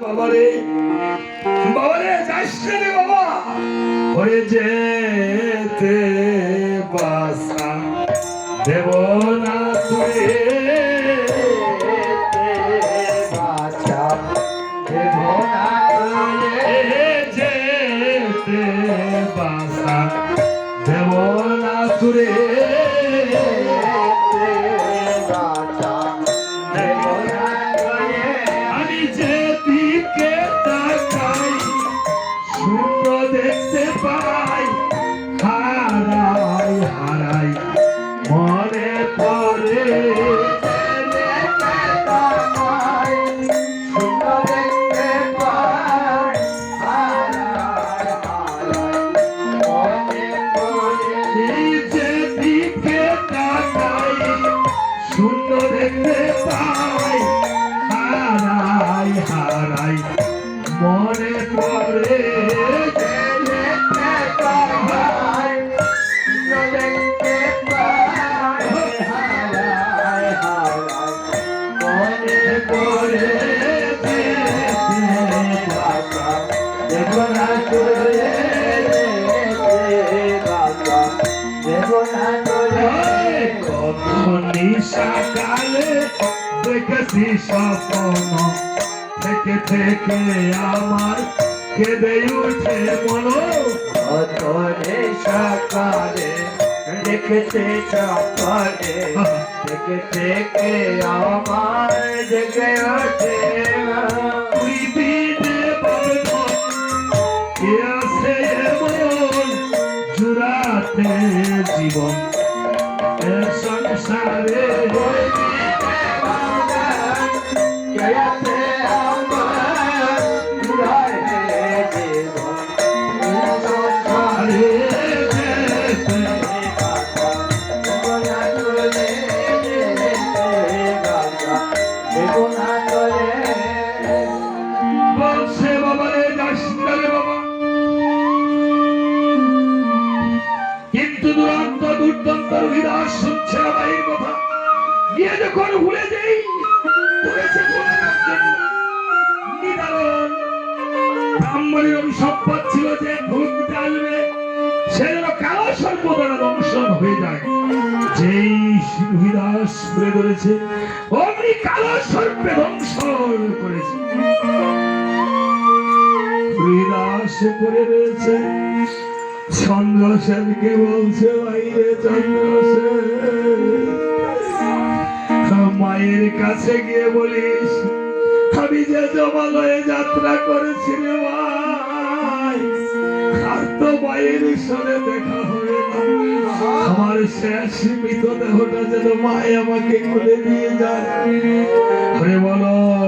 বাবারে বাবারে না রে বাবা। হয়ে যেতে বাসা। দেব দেখেছি স্বপ্ন থেকে থেকে আমার কেঁদে উঠে মনো অতরে সকালে দেখতে সকালে থেকে থেকে আমার জেগে ওঠে তুই বিনে বাঁধন কে জীবন যখন ভুলে যাই করেছে নিদারুণ। ব্রাহ্মণের অভিসম্পদ ছিল যে ভূত আসবে সে যেন কালো সর্প দ্বারা দংশন হয়ে যায়। যেই হৃদয় স্প্রে করেছে অমনি কালো সর্পে ধ্বংসন করেছে। হৃদাস করে রয়েছে চন্দ্রসেনকে বলছে, বাইরে চন্দ্রসেন মায়ের কাছে গিয়ে বলিস, আমি যে জমালয়ে যাত্রা করেছি রে ভাই, আর তো মায়ের সরে দেখা হবে আমার শেষ মৃতদেহটা যেন মায়ে আমাকে খুলে দিয়ে যায়। বলো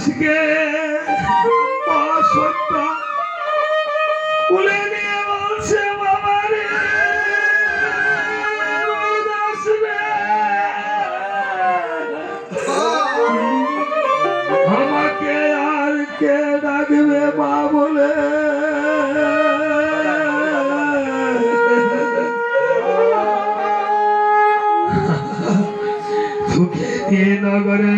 রুহিদাসকে মা সত্য কুলে নিয়ে বলছে বাবা রে আমাকে আর কে ডাকবে মা বলে? নগরে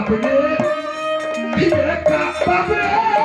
বাপরে হে বাপরে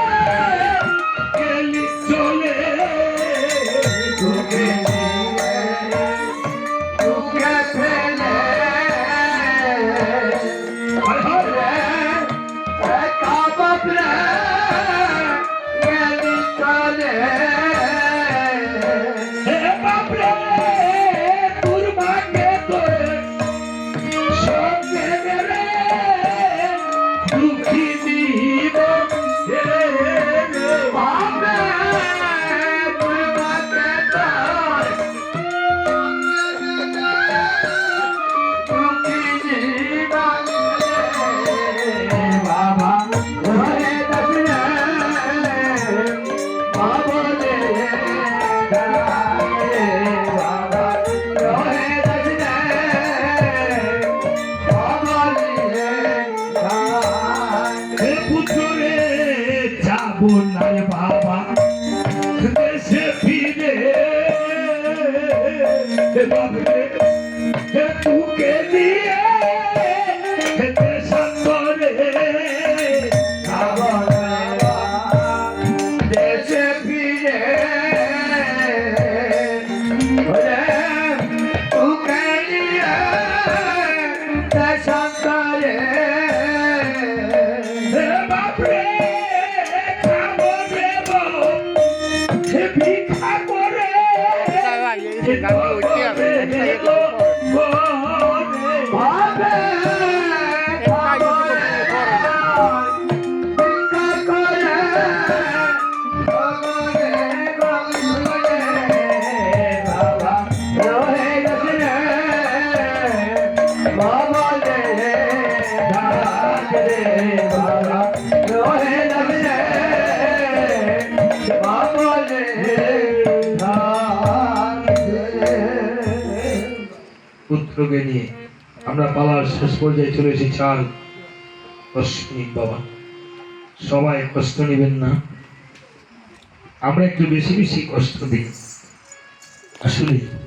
Estaba ahí, পুত্রকে নিয়ে। আমরা পালার শেষ পর্যায়ে চলে এসেছি, চাল। অশ্বিনী বাবা। সবাই কষ্ট নেবেন না। আমরা একটু বেশি বেশি কষ্ট দিই। আসলে